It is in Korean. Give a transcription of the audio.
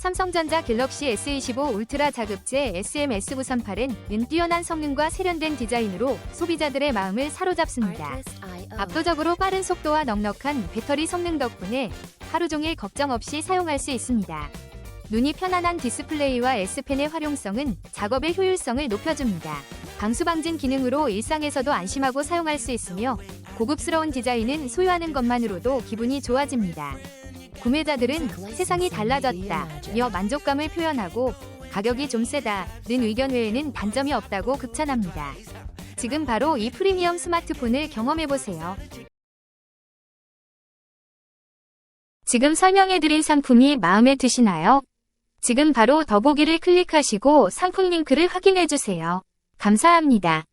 삼성전자 갤럭시 S25 울트라 자급제 SM-S938은 뛰어난 성능과 세련된 디자인으로 소비자들의 마음을 사로잡습니다. 압도적으로 빠른 속도와 넉넉한 배터리 성능 덕분에 하루 종일 걱정 없이 사용할 수 있습니다. 눈이 편안한 디스플레이와 S펜의 활용성은 작업의 효율성을 높여줍니다. 방수방진 기능으로 일상에서도 안심하고 사용할 수 있으며 고급스러운 디자인은 소유하는 것만으로도 기분이 좋아집니다. 구매자들은 세상이 달라졌다, 며 만족감을 표현하고 가격이 좀 세다는 의견 외에는 단점이 없다고 극찬합니다. 지금 바로 이 프리미엄 스마트폰을 경험해보세요. 지금 설명해드린 상품이 마음에 드시나요? 지금 바로 더보기를 클릭하시고 상품 링크를 확인해주세요. 감사합니다.